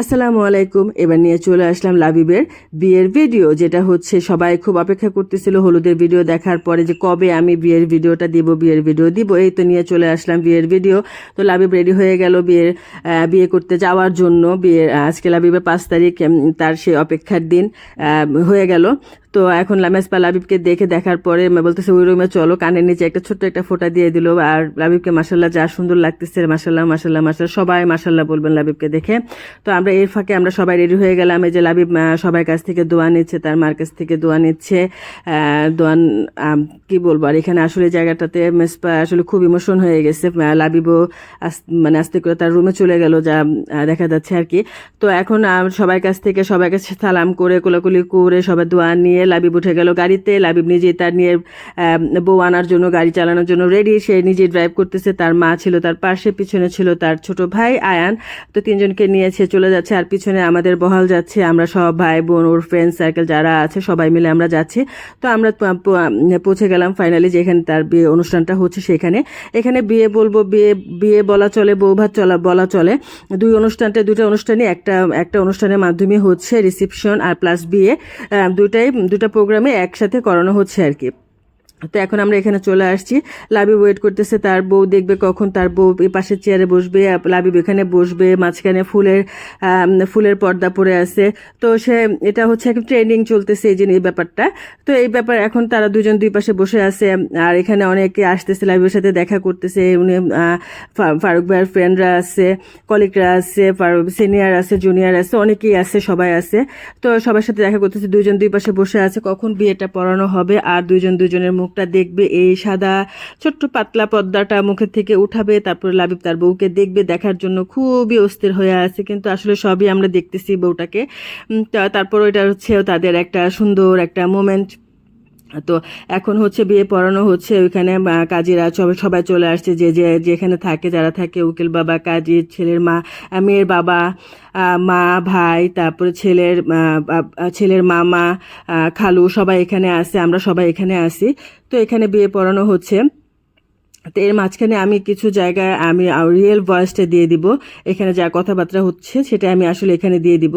আসসালামু আলাইকুম। এবার নিয়ে চলে আসলাম লাবিবের বিয়ের ভিডিও, যেটা হচ্ছে সবাই খুব অপেক্ষা করতেছিল হলুদের ভিডিও দেখার পরে যে কবে আমি বিয়ের ভিডিওটা দিব, বিয়ের ভিডিও দিব, এই তো নিয়ে চলে আসলাম বিয়ের ভিডিও। তো লাবিব রেডি হয়ে গেল বিয়ের বিয়ে করতে যাওয়ার জন্য। বিয়ের আজকে লাবিবের পাঁচ তারিখ তার সেই অপেক্ষার দিন হয়ে গেল। তো এখন লামেসপা লাবিবকে দেখে দেখার পরে বলতেছে, ওই রুমে চলো, কানের নিচে একটা ছোট্ট একটা ফোঁটা দিয়ে দিল। আর লাবিবকে মাসাল্লাহ যা সুন্দর লাগতেছে মাসাল্লাহ মাসাল্লাহ মাসাল্লাহ সবাই মাসাল্লাহ বলবেন লাবিবকে দেখে। তো আমরা এর ফাঁকে আমরা সবাই রেডি হয়ে গেলাম। এই যে লাবিব সবার কাছ থেকে দোয়া নিচ্ছে, তার মার কাছ থেকে দোয়া নিচ্ছে। দোয়ান কি বলব? আর এখানে আসলে জায়গাটাতে মেসপা আসলে খুব ইমোশন হয়ে গেছে। লাবিবও মানে আস্তে করে তার রুমে চলে গেল, যা দেখা যাচ্ছে আর কি। তো এখন সবার কাছ থেকে সবার কাছে সালাম করে, কোলাকুলি করে সবাই দোয়া নিয়ে লাবিব উঠে গেল গাড়িতে। লাবিব নিজে তার নিয়ে বউ আনার জন্য, গাড়ি চালানোর জন্য রেডি সে নিজে ড্রাইভ করতেছে। তার মা ছিল তার পাশে, পিছনে ছিল তার ছোট ভাই আয়ান। তো তিনজনকে নিয়ে সে চলে যাচ্ছে আর পিছনে আমাদের বহাল যাচ্ছে। আমরা সব ভাই, বোন, ওর ফ্রেন্ড সার্কেল যারা আছে, সবাই মিলে আমরা যাচ্ছি। তো আমরা পৌঁছে গেলাম ফাইনালি যেখানে তার বিয়ে অনুষ্ঠানটা হচ্ছে সেখানে। এখানে বিয়ে বলব, বিয়ে বিয়ে বলা চলে, বউ ভাত চলা, বলা চলে। দুই অনুষ্ঠানটা দুটো অনুষ্ঠানই একটা একটা অনুষ্ঠানের মাধ্যমে হচ্ছে রিসেপশন আর প্লাস বিয়ে। দুটাই দুটা প্রোগ্রামে একসাথে করানো হচ্ছে আর কি। তো এখন আমরা এখানে চলে আসছি। লাবিব ওয়েট করতেছে, তার বউ দেখবে কখন তার বউ পাশের চেয়ারে বসবে, লাবিব এখানে বসবে, মাঝখানে ফুলের ফুলের পর্দা পরে আছে। তো সে, এটা হচ্ছে একটা ট্রেনিং চলতেছে এই যে এই ব্যাপারটা। তো এই ব্যাপার, এখন তারা দুজন দুই পাশে বসে আছে, আর এখানে অনেকে আসতেছে, লাবিবের সাথে দেখা করতেছে, উনি ফারুক ভাইয়ের ফ্রেন্ডরা আছে কলিগরা আছে, ফারুক সিনিয়র আছে জুনিয়র আছে, অনেকেই আছে, সবাই আছে। তো সবার সাথে দেখা করতেছে দুজন দুই পাশে বসে আছে, কখন বিয়েটা পড়ানো হবে, আর দুজন দুজনের মুখটা দেখবে এই সাদা ছোট্ট পাতলা পর্দাটা মুখের থেকে উঠাবে, তারপর লাবিব তার বউকে দেখবে, দেখার জন্য খুবই অস্থির হয়ে আছে। কিন্তু আসলে সবই আমরা দেখতেছি বউটাকে। তারপর ওইটা হচ্ছে তাদের একটা সুন্দর একটা মোমেন্ট তো এখন হচ্ছে বিয়ে পড়ানো হচ্ছে, ওইখানে কাজীরা সবাই সবাই চলে আসছে, যে যে, যেখানে থাকে, যারা থাকে, উকিল বাবা, কাজী, ছেলের মা মেয়ের বাবা মা, ভাই, তারপরে ছেলের ছেলের মামা খালু, সবাই এখানে আসে আমরা সবাই এখানে আসি তো এখানে বিয়ে পড়ানো হচ্ছে। তো এর মাঝখানে আমি কিছু জায়গায় আমি রিয়েল ভয়েসটা দিয়ে দিব, এখানে যা কথাবার্তা হচ্ছে সেটা আমি আসলে এখানে দিয়ে দিব।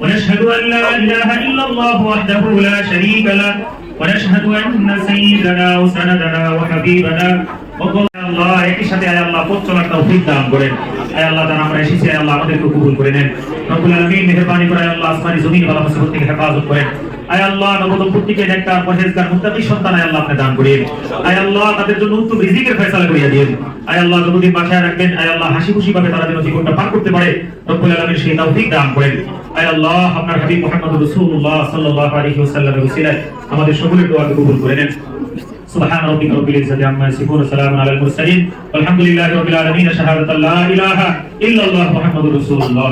ونشهد أن لا إله إلا الله وحده لا شريك له, ونشهد أن سيدنا وسندنا وحبيبنا আল্লাহ একই সাথে আয় আল্লাহ পথ চলার তৌফিক দান করেন। আয় আল্লাহ যারা আমরা এসেছি, আয় আল্লাহ আমাদেরকে কবুল করে নেন। রব্বুল আলামিন মেহেরবানি করে আল্লাহ আসমানি জমিন ওয়ালা মুসিবত থেকে হেফাজত করেন। আয় আল্লাহ নবদম্পতিকে একটা পরহেজগার মুত্তাকি সন্তান আয় আল্লাহ আপনি দান করেন আয় আল্লাহ তাদের জন্য উত্তম রিজিকের ফয়সালা করিয়া দিন আয় আল্লাহ যতদিন বাসায় রাখবেন আয় আল্লাহ হাসি খুশি ভাবে তারা যেন জীবনটা পার করতে পারে রব্বুল আলামিন সেই তৌফিক দান করেন আয় আল্লাহ আপনার হাবিব মুহাম্মদ রাসূলুল্লাহ সাল্লাল্লাহু আলাইহি ওয়াসাল্লামের ওসিলায় আমাদের সকলের দোয়াকে কবুল করে নেন سبحان ربك رب العزة عما يصفون وسلام على المرسلين والحمد لله رب العالمين شهادة لا إله إلا الله محمد رسول الله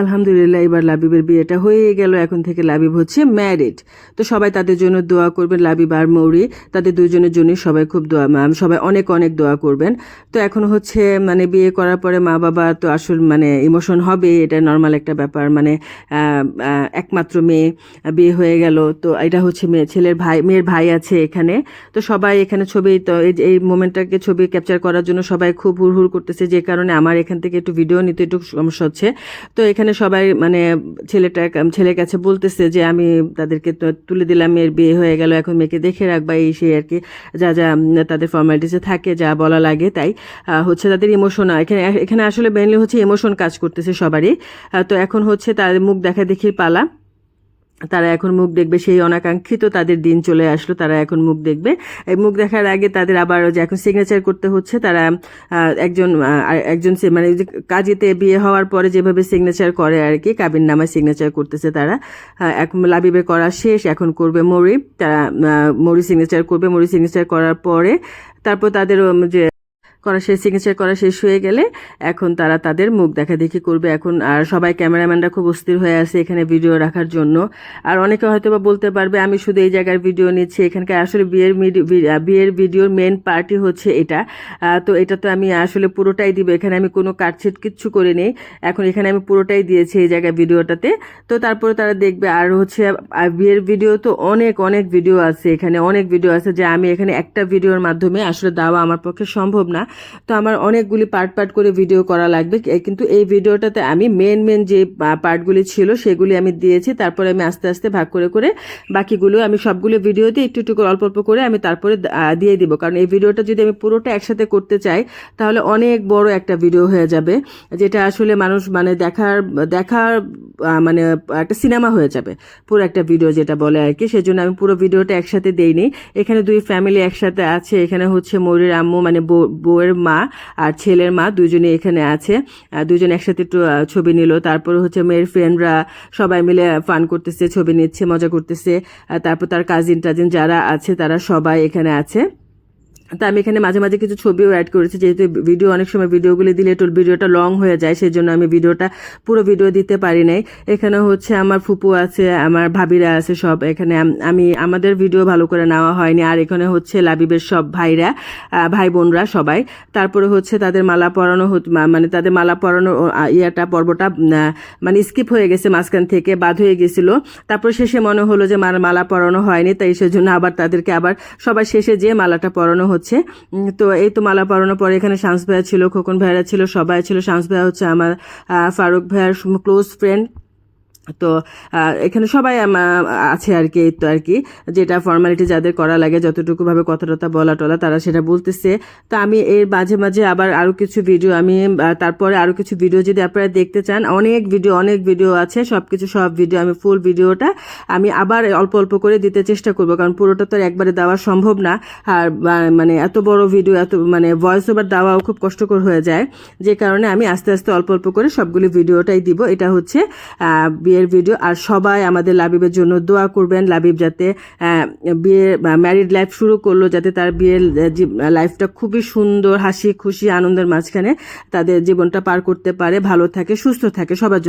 আলহামদুলিল্লাহ, এবার লাবিবের বিয়েটা হয়ে গেল, এখন থেকে লাবিব হচ্ছে ম্যারিড তো সবাই তাদের জন্য দোয়া করবেন, লাবিব আর মৌরি, তাদের দুজনের জন্য সবাই খুব দোয়া সবাই অনেক অনেক দোয়া করবেন। তো এখন হচ্ছে মানে বিয়ে করার পরে মা বাবা তো আসল মানে ইমোশন হবে, এটা নর্মাল একটা ব্যাপার মানে একমাত্র মেয়ে, বিয়ে হয়ে গেল, তো এটা হচ্ছে মেয়ে, ছেলের ভাই, মেয়ের ভাই আছে এখানে। তো সবাই এখানে ছবি, তো এই মোমেন্টটাকে ছবি ক্যাপচার করার জন্য সবাই খুব হুড়হুড় করতেছে, যে কারণে আমার এখান থেকে একটু ভিডিও নিতে একটু সমস্যা হচ্ছে। তো এখানে সবাই মানে ছেলেটা ছেলের কাছে বলতেছে যে, আমি তাদেরকে তুলে দিলাম মেয়ের বিয়ে হয়ে গেল, এখন মেয়েকে দেখে রাখবা। এই সেই আর কি, যা যা তাদের ফর্মালিটিসে থাকে, যা বলা লাগে তাই হচ্ছে তাদের ইমোশন এখানে এখানে আসলে মেনলি হচ্ছে ইমোশন কাজ করতেছে সবারই। তো এখন হচ্ছে তাদের মুখ দেখা দেখির পালা। তারা এখন মুখ দেখবে সেই অনাকাঙ্ক্ষিত তাদের দিন চলে আসলো, তারা এখন মুখ দেখবে। এই মুখ দেখার আগে তাদের আবার যে এখন সিগনেচার করতে হচ্ছে, তারা একজন একজন মানে কাজীতে বিয়ে হওয়ার পরে যেভাবে সিগনেচার করে আর কি, কাবিন নামায় সিগনেচার করতেছে তারা। এখন লাবিবে করা শেষ, এখন করবে মরি তারা মরি সিগনেচার করবে। মরি সিগনেচার করার পরে তারপর তাদের যে করা শেষ সিগনেচার করা শেষ হয়ে গেলে এখন তারা তাদের মুখ দেখা দেখি করবে। এখন আর সবাই ক্যামেরাম্যানরা খুব অস্থির হয়ে আছে এখানে ভিডিও রাখার জন্য। আর অনেকে হয়তো বা বলতে পারবে, আমি শুধু এই জায়গার ভিডিও নিচ্ছি। এখানকার আসলে বিয়ের বিয়ের ভিডিওর মেন পার্টি হচ্ছে এটা। তো এটা তো আমি আসলে পুরোটাই দিব। এখানে আমি কোনো কাটছেট কিচ্ছু করে নেই এখন এখানে আমি পুরোটাই দিয়েছি এই জায়গায় ভিডিওটাতে তো তারপরে তারা দেখবে আর হচ্ছে বিয়ের ভিডিও তো অনেক অনেক ভিডিও আছে এখানে। অনেক ভিডিও আছে যে আমি এখানে একটা ভিডিওর মাধ্যমে আসলে দেওয়া আমার পক্ষে সম্ভব না। তো আমার অনেকগুলি পার্ট পার্ট করে ভিডিও করা লাগবে। কিন্তু এই ভিডিওটাতে আমি মেন মেন যে পার্টগুলি ছিল সেগুলি আমি দিয়েছি। তারপরে আমি আস্তে আস্তে ভাগ করে করে বাকিগুলো আমি সবগুলো ভিডিও দিয়ে একটু একটু করে অল্প অল্প করে আমি তারপরে দিয়ে দিব। কারণ এই ভিডিওটা যদি আমি পুরোটা একসাথে করতে চাই, তাহলে অনেক বড় একটা ভিডিও হয়ে যাবে, যেটা আসলে মানুষ মানে দেখার দেখার মানে একটা সিনেমা হয়ে যাবে। পুরো একটা ভিডিও যেটা বলে আর কি। সেজন্য আমি পুরো ভিডিওটা একসাথে দেইনি। এখানে দুই ফ্যামিলি একসাথে আছে। এখানে হচ্ছে ময়ূরের আম্মু মানে বউ- বউয়ের মা আর ছেলের মা দুজনে এখানে আছে। দুজন একসাথে একটু ছবি নিল। তারপর হচ্ছে মেয়ের ফ্রেন্ডরা সবাই মিলে ফান করতেছে, ছবি নিচ্ছে, মজা করতেছে। তারপর তার কাজিন টাজিন যারা আছে, তারা সবাই এখানে আছে। তা আমি এখানে মাঝে মাঝে কিছু ছবিও অ্যাড করেছি, যেহেতু ভিডিও অনেক সময় ভিডিওগুলি দিলে একটু ভিডিওটা লং হয়ে যায় সেই জন্য আমি ভিডিওটা পুরো ভিডিও দিতে পারি নাই। এখানে হচ্ছে আমার ফুপু আছে, আমার ভাবিরা আছে সব। এখানে আমি আমাদের ভিডিও ভালো করে নেওয়া হয়নি। আর এখানে হচ্ছে লাবিবের সব ভাইরা ভাই বোনরা সবাই। তারপরে হচ্ছে তাদের মালা পরানো মানে তাদের মালা পরানো ইয়াটা, পর্বটা মানে স্কিপ হয়ে গেছে, মাঝখান থেকে বাদ হয়ে গেছিল। তারপর শেষে মনে হলো যে মার, মালা পরানো হয়নি, তাই সেজন্য আবার তাদেরকে আবার সবার শেষে যে মালাটা পরানো হচ্ছে। তো এই তো মালা পরানোর পরে এখানে শামস ভাইয়া ছিল, খোকন ভাইয়া ছিল, সবাই ছিল। শামস ভাইয়া হচ্ছে আমার ফারুক ভাইয়ার ক্লোজ ফ্রেন্ড তো এখানে সবাই আছে আর কি তো আর কি যেটা ফর্মালিটি যাদের করা লাগে যতটুকু ভাবে কথা টথা বলা টলা, তারা সেটা বলতেছে। তো আমি এর মাঝে মাঝে আবার আরও কিছু ভিডিও আমি তারপরে আরও কিছু ভিডিও যদি আপনারা দেখতে চান, অনেক ভিডিও অনেক ভিডিও আছে, সবকিছু সব ভিডিও আমি ফুল ভিডিওটা আমি আবার অল্প অল্প করে দিতে চেষ্টা করব, কারণ পুরোটা তো একবারে দেওয়া সম্ভব না। আর মানে এত বড় ভিডিও এত মানে ভয়েস ওভার দেওয়াও খুব কষ্টকর হয়ে যায়। যে কারণে আমি আস্তে আস্তে অল্প অল্প করে সবগুলি ভিডিওটাই দিব। এটা হচ্ছে বিয়ের ভিডিও আর সবাই আমাদের লাবিবের জন্য দোয়া করবেন। লাবিব যাতে বিয়ে ম্যারিড লাইফ শুরু করল, যাতে তার বিয়ের লাইফটা খুবই সুন্দর, হাসি খুশি, আনন্দের মাঝখানে তাদের জীবনটা পার করতে পারে, ভালো থাকে, সুস্থ থাকে, সবার